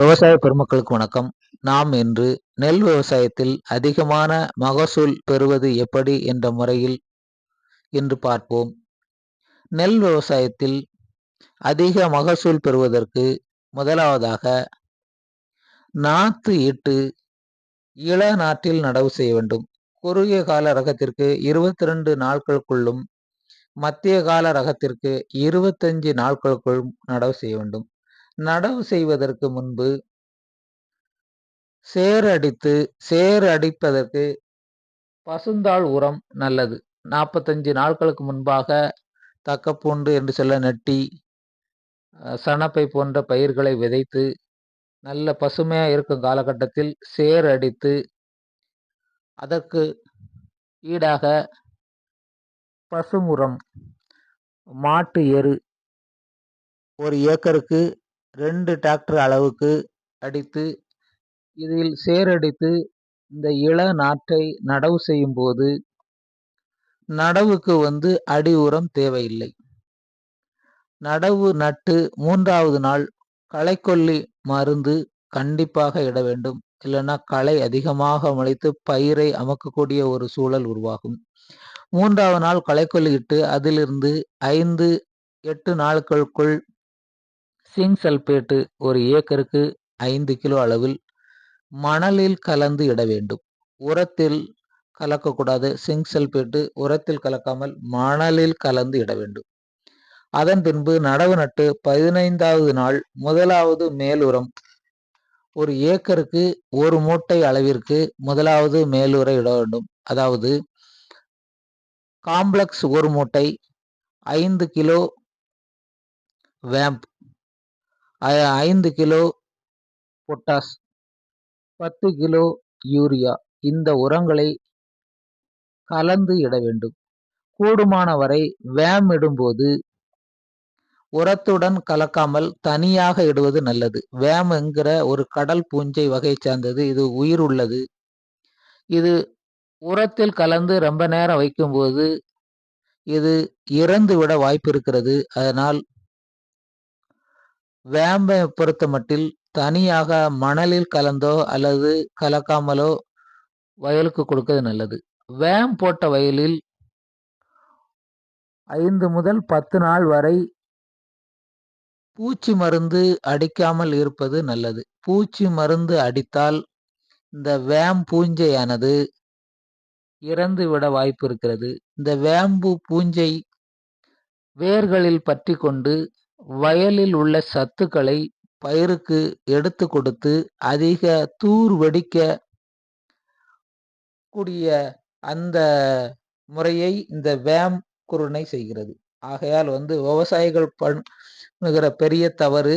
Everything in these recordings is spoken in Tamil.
விவசாய பெருமக்களுக்கு வணக்கம். நாம் இன்று நெல் விவசாயத்தில் அதிகமான மகசூல் பெறுவது எப்படி என்ற முறையில் இன்று பார்ப்போம். நெல் விவசாயத்தில் அதிக மகசூல் பெறுவதற்கு முதலாவதாக நாற்று இட்டு இள நாற்றில் நடவு செய்ய வேண்டும். குறுகிய கால ரகத்திற்கு இருபத்தி ரெண்டு நாட்களுக்குள்ளும் மத்திய கால ரகத்திற்கு இருபத்தஞ்சு நாட்களுக்குள்ளும் நடவு செய்ய வேண்டும். நடவு செய்வதற்கு முன்பு சேர் அடித்து சேர் அடிப்பதற்கு பசுந்தாள் உரம் நல்லது. நாற்பத்தஞ்சு நாட்களுக்கு முன்பாக தக்கப்பூண்டு என்று சொல்ல நட்டி சணப்பை போன்ற பயிர்களை விதைத்து நல்ல பசுமையாக இருக்கும் காலகட்டத்தில் சேர் அடித்து அதற்கு ஈடாக பசுமுரம் மாட்டு எரு ஒரு ஏக்கருக்கு ரெண்டு டிராக்டர் அளவுக்கு அடித்து இதில் சேரடித்து இந்த இள நாற்றை நடவு செய்யும் போது நடவுக்கு வந்து அடி உரம் தேவையில்லை. நடவு நட்டு மூன்றாவது நாள் களைக்கொல்லி மருந்து கண்டிப்பாக இட வேண்டும். இல்லைன்னா களை அதிகமாக முளைத்து பயிரை அமக்கக்கூடிய ஒரு சூழல் உருவாகும். மூன்றாவது நாள் களைக்கொல்லி இட்டு அதிலிருந்து ஐந்து எட்டு நாட்களுக்குள் சிங் சல்பேட்டு ஒரு ஏக்கருக்கு ஐந்து கிலோ அளவில் மணலில் கலந்து இட வேண்டும். உரத்தில் கலக்கக்கூடாது. சிங் சல்பேட்டு உரத்தில் கலக்காமல் மணலில் கலந்து இட வேண்டும். அதன் பின்பு நடவு நட்டு பதினைந்தாவது நாள் முதலாவது மேலுரம் ஒரு ஏக்கருக்கு ஒரு மூட்டை அளவிற்கு முதலாவது மேலுரை இட வேண்டும். அதாவது காம்ப்ளெக்ஸ் ஒரு மூட்டை ஐந்து கிலோ வேம்ப் ஐந்து கிலோ பொட்டாஸ் பத்து கிலோ யூரியா. இந்த உரங்களை கலந்து இட வேண்டும். கூடுமான வரை வேம் இடும்போது உரத்துடன் கலக்காமல் தனியாக இடுவது நல்லது. வேம் என்கிற ஒரு கடல் பூஞ்சை வகை சார்ந்தது. இது உயிர் உள்ளது. இது உரத்தில் கலந்து ரொம்ப நேரம் வைக்கும்போது இது இறந்து விட வாய்ப்பு இருக்கிறது. அதனால் வேம்பை பொறுத்தமட்டில் தனியாக மணலில் கலந்தோ அல்லது கலக்காமலோ வயலுக்கு கொடுக்கிறது நல்லது. வேம் போட்ட வயலில் ஐந்து முதல் பத்து நாள் வரை பூச்சி மருந்து அடிக்காமல் இருப்பது நல்லது. பூச்சி மருந்து அடித்தால் இந்த வேம் பூஞ்சையானது இறந்து விட வாய்ப்பு இருக்கிறது. இந்த வேம்பு பூஞ்சை வேர்களில் பற்றி கொண்டு வயலில் உள்ள சத்துக்களை பயிருக்கு எடுத்து கொடுத்து அதிக தூர் வெடிக்க கூடிய அந்த முறையை இந்த வேம் குருணை செய்கிறது. ஆகையால் வந்து விவசாயிகள் பண்ணுகிற பெரிய தவறு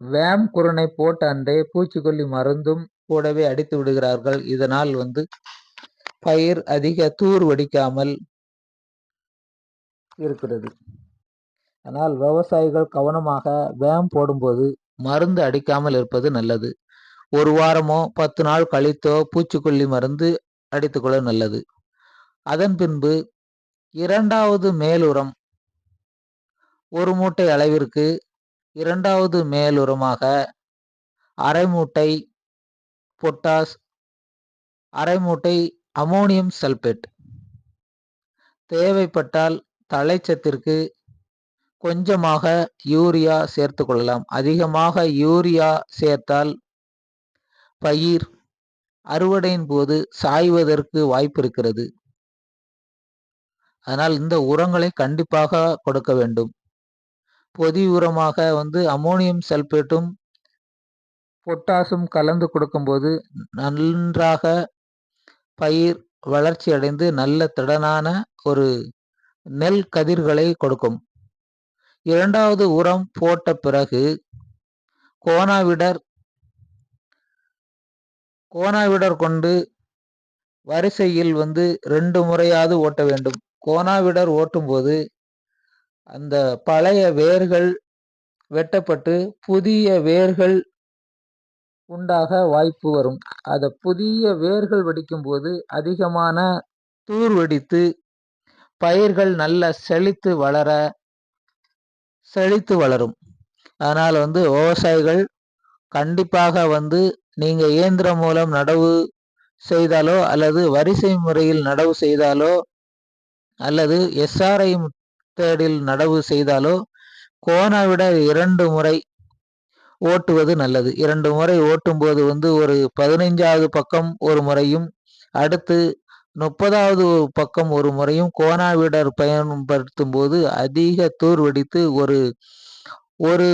வேம் குருணை போட்ட அன்றே பூச்சிக்கொல்லி மருந்தும் கூடவே அடித்து விடுகிறார்கள். இதனால் வந்து பயிர் அதிக தூர் வடிக்காமல் இருக்கிறது. ஆனால் விவசாயிகள் கவனமாக வேம் போடும்போது மருந்து அடிக்காமல் இருப்பது நல்லது. ஒரு வாரமோ பத்து நாள் கழித்தோ பூச்சிக்கொல்லி மருந்து அடித்துக்கொள்ள நல்லது. அதன் பின்பு இரண்டாவது மேலுரம் ஒரு மூட்டை அளவிற்கு இரண்டாவது மேலுரமாக அரை மூட்டை பொட்டாஸ் அரை மூட்டை அமோனியம் சல்பேட் தேவைப்பட்டால் தலைச்சத்திற்கு கொஞ்சமாக யூரியா சேர்த்து கொள்ளலாம். அதிகமாக யூரியா சேர்த்தால் பயிர் அறுவடையின் போது சாய்வதற்கு வாய்ப்பு இருக்கிறது. அதனால் இந்த உரங்களை கண்டிப்பாக கொடுக்க வேண்டும். பொதி உரமாக வந்து அமோனியம் சல்பேட்டும் பொட்டாசும் கலந்து கொடுக்கும்போது நன்றாக பயிர் வளர்ச்சி அடைந்து நல்ல திடனான ஒரு நெல் கதிர்களை கொடுக்கும். இரண்டாவது உரம் போட்ட பிறகு கோனாவிடர் கோனாவிடர் கொண்டு வரிசையில் வந்து ரெண்டு முறையாவது ஓட்ட வேண்டும். கோனாவிடர் ஓட்டும்போது அந்த பழைய வேர்கள் வெட்டப்பட்டு புதிய வேர்கள் உண்டாக வாய்ப்பு வரும். அதை புதிய வேர்கள் வெடிக்கும்போது அதிகமான தூர் வெடித்து பயிர்கள் நல்ல செழித்து வளர செழித்து வளரும். அதனால் வந்து விவசாயிகள் கண்டிப்பாக வந்து நீங்கள் இயந்திரம் மூலம் நடவு செய்தாலோ அல்லது வரிசை முறையில் நடவு செய்தாலோ அல்லது எஸ்ஆர்ஐ தேடில் நடவு செய்தாலோ கோனை விட இரண்டு முறை ஓட்டுவது நல்லது. இரண்டு முறை ஓட்டும் போது வந்து ஒரு பதினைஞ்சாவது பக்கம் ஒரு முறையும் அடுத்து முப்பதாவது பக்கம் ஒரு முறையும் கோணாவிடர் பயன்படுத்தும் போது அதிக தூர் வெடித்து ஒரு ஒரு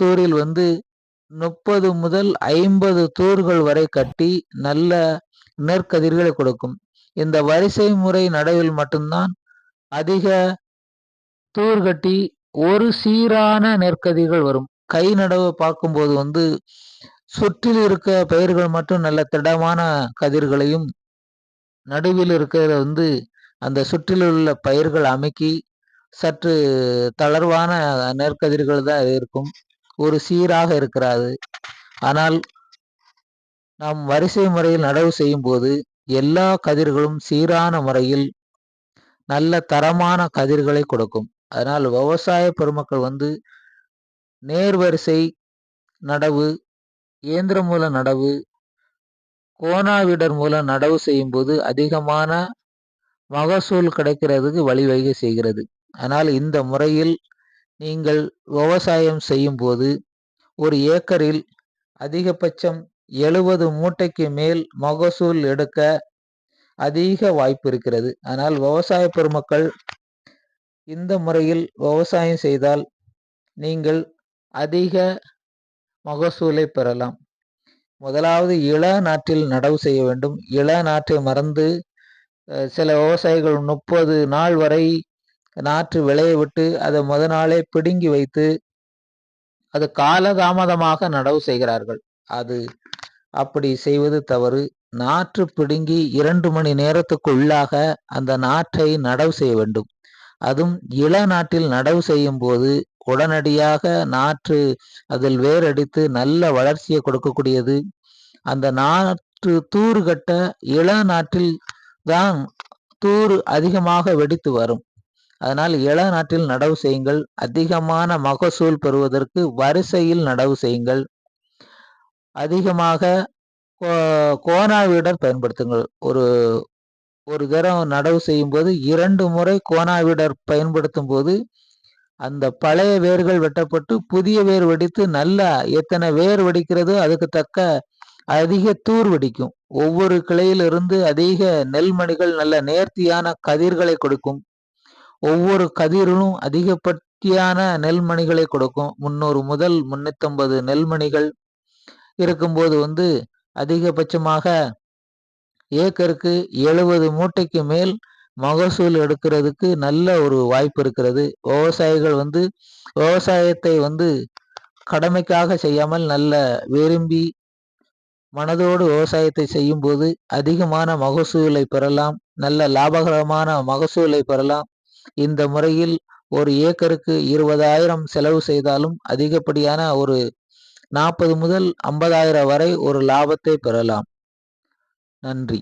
தூரில் வந்து முப்பது முதல் ஐம்பது தூர்கள் வரை கட்டி நல்ல நெற்கதிர்களை கொடுக்கும். இந்த வரிசை முறை நடவில் மட்டும்தான் அதிக தூர் கட்டி ஒரு சீரான நெற்கதிர்கள் வரும். கை நடவு பார்க்கும்போது வந்து சுற்றில் இருக்க பயிர்கள் மட்டும் நல்ல திடமான கதிர்களையும் நடுவில் இருக்கிறத வந்து அந்த சுற்றில் உள்ள பயிர்கள் அமைக்கி சற்று தளர்வான நெற்கதிர்கள் தான் இருக்கும். ஒரு சீராக இருக்கிறாது. ஆனால் நாம் வரிசை முறையில் நடவு செய்யும் போது எல்லா கதிர்களும் சீரான முறையில் நல்ல தரமான கதிர்களை கொடுக்கும். அதனால் விவசாய பெருமக்கள் வந்து நேர் வரிசை நடவு இயந்திரம் மூல நடவு கோனாவிடர் மூலம் நடவு செய்யும் போது அதிகமான மகசூல் கிடைக்கிறதுக்கு வழிவகை செய்கிறது. ஆனால் இந்த முறையில் நீங்கள் விவசாயம் செய்யும் போது ஒரு ஏக்கரில் அதிகபட்சம் எழுபது மூட்டைக்கு மேல் மகசூல் எடுக்க அதிக வாய்ப்பு இருக்கிறது. ஆனால் விவசாய பெருமக்கள் இந்த முறையில் விவசாயம் செய்தால் நீங்கள் அதிக மகசூலை பெறலாம். முதலாவது இள நாற்றில் நடவு செய்ய வேண்டும். இள நாற்றை மறந்து சில விவசாயிகள் முப்பது நாள் வரை நாற்று விளைய விட்டு அதை முத நாளே பிடுங்கி வைத்து அது காலதாமதமாக நடவு செய்கிறார்கள். அது அப்படி செய்வது தவறு. நாற்று பிடுங்கி இரண்டு மணி நேரத்துக்குள்ளாக அந்த நாற்றை நடவு செய்ய வேண்டும். அதுவும் இள நாட்டில் நடவு செய்யும் போது உடனடியாக நாற்று அதில் வேரடித்து நல்ல வளர்ச்சியை கொடுக்கக்கூடியது. அந்த நாற்று தூறு கட்ட இள நாட்டில் தான் தூறு அதிகமாக வெடித்து வரும். அதனால் இள நாட்டில் நடவு செய்யுங்கள். அதிகமான மகசூல் பெறுவதற்கு வரிசையில் நடவு செய்யுங்கள். அதிகமாக கோனாவிடர் பயன்படுத்துங்கள். ஒரு ஒரு தரம் நடவு செய்யும் போது இரண்டு முறை கோனாவிடர் பயன்படுத்தும் போது அந்த பழைய வேர்கள் வெட்டப்பட்டு புதிய வேர் வெடித்து நல்லா எத்தனை வேர் வெடிக்கிறதோ அதுக்கு தக்க அதிக தூர் வெடிக்கும். ஒவ்வொரு கிளையிலிருந்து அதிக நெல்மணிகள் நல்ல நேர்த்தியான கதிர்களை கொடுக்கும். ஒவ்வொரு கதிரிலும் அதிகப்பட்டியான நெல்மணிகளை கொடுக்கும். முன்னூறு முதல் முன்னூத்தம்பது நெல்மணிகள் இருக்கும்போது வந்து அதிகபட்சமாக ஏக்கருக்கு எழுபது மூட்டைக்கு மேல் மகசூல் எடுக்கிறதுக்கு நல்ல ஒரு வாய்ப்பு இருக்கிறது. விவசாயிகள் வந்து விவசாயத்தை வந்து கடமைக்காக செய்யாமல் நல்ல விரும்பி மனதோடு விவசாயத்தை செய்யும்போது அதிகமான மகசூலை பெறலாம் நல்ல லாபகரமான மகசூலை பெறலாம். இந்த முறையில் ஒரு ஏக்கருக்கு இருபதாயிரம் செலவு செய்தாலும் அதிகப்படியான ஒரு நாற்பது முதல் ஐம்பதாயிரம் வரை ஒரு லாபத்தை பெறலாம். நன்றி.